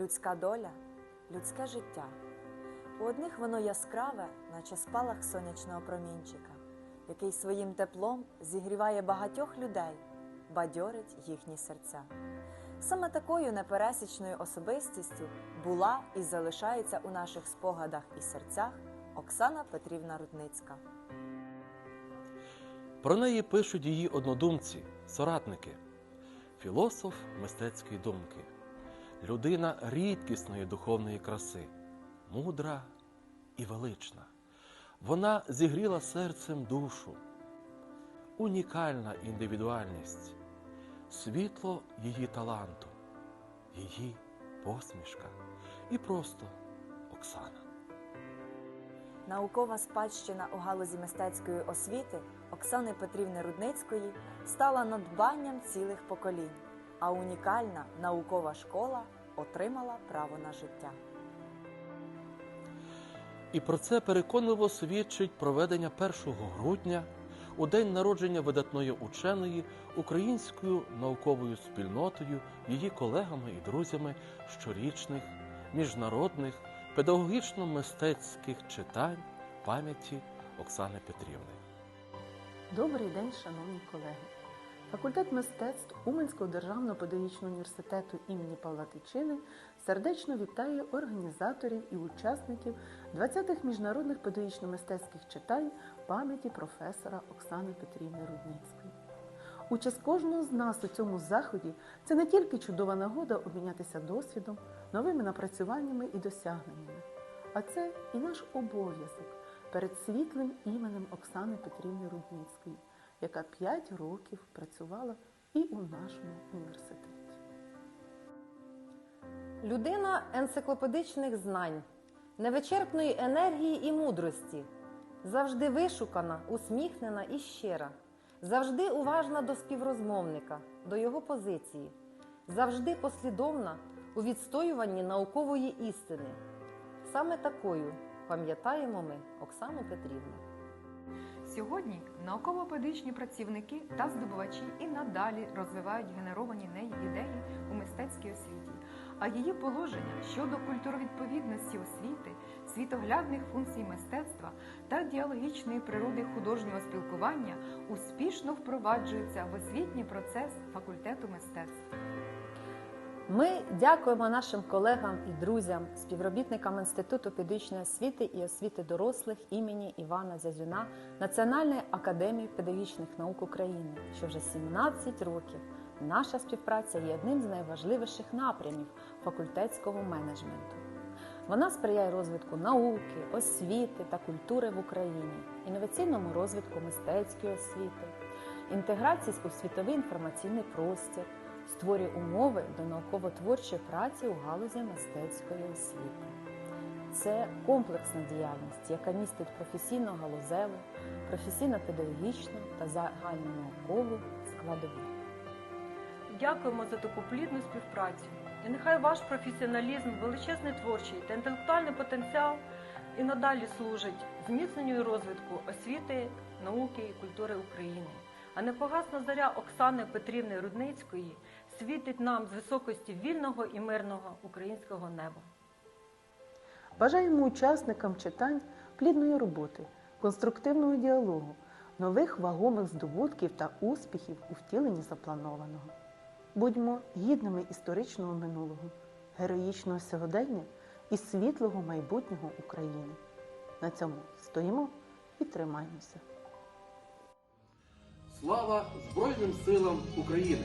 Людська доля, людське життя. У одних воно яскраве, наче спалах сонячного промінчика, який своїм теплом зігріває багатьох людей, бадьорить їхні серця. Саме такою непересічною особистістю була і залишається у наших спогадах і серцях Оксана Петрівна Рудницька. Про неї пишуть її однодумці, соратники, філософ мистецької думки, людина рідкісної духовної краси, мудра і велична. Вона зігріла серцем душу, унікальна індивідуальність, світло її таланту, її посмішка і просто Оксана. Наукова спадщина у галузі мистецької освіти Оксани Петрівни Рудницької стала надбанням цілих поколінь, а унікальна наукова школа отримала право на життя. І про це переконливо свідчить проведення 1 грудня у день народження видатної ученої українською науковою спільнотою, її колегами і друзями щорічних міжнародних педагогічно-мистецьких читань пам'яті Оксани Петрівни. Добрий день, шановні колеги. Факультет мистецтв Уманського державного педагогічного університету імені Павла Тичини сердечно вітає організаторів і учасників 20-х міжнародних педагогічно-мистецьких читань пам'яті професора Оксани Петрівни Рудницької. Участь кожного з нас у цьому заході це не тільки чудова нагода обмінятися досвідом, новими напрацюваннями і досягненнями, а це і наш обов'язок перед світлим іменем Оксани Петрівни Рудницької, яка 5 років працювала і у нашому університеті. Людина енциклопедичних знань, невичерпної енергії і мудрості, завжди вишукана, усміхнена і щира, завжди уважна до співрозмовника, до його позиції, завжди послідовна у відстоюванні наукової істини. Саме такою пам'ятаємо ми Оксану Петрівну. Сьогодні науково-педагогічні працівники та здобувачі і надалі розвивають генеровані нею ідеї у мистецькій освіті, а її положення щодо культуровідповідності освіти, світоглядних функцій мистецтва та діалогічної природи художнього спілкування успішно впроваджуються в освітній процес факультету мистецтв. Ми дякуємо нашим колегам і друзям, співробітникам Інституту педагогічної освіти і освіти дорослих імені Івана Зязюна Національної академії педагогічних наук України, що вже 17 років наша співпраця є одним з найважливіших напрямів факультетського менеджменту. Вона сприяє розвитку науки, освіти та культури в Україні, інноваційному розвитку мистецької освіти, інтеграції у світовий інформаційний простір, створює умови до науково-творчої праці у галузі мистецької освіти. Це комплексна діяльність, яка містить професійно галузеву, професійно-педагогічну та загальнонаукову складові. Дякуємо за таку плідну співпрацю. І нехай ваш професіоналізм, величезний творчий та інтелектуальний потенціал і надалі служить зміцненню і розвитку освіти, науки і культури України. А непогасна заря Оксани Петрівни Рудницької світить нам з високості вільного і мирного українського неба. Бажаємо учасникам читань плідної роботи, конструктивного діалогу, нових вагомих здобутків та успіхів у втіленні запланованого. Будьмо гідними історичного минулого, героїчного сьогодення і світлого майбутнього України. На цьому стоїмо і тримаємося. Слава Збройним силам України!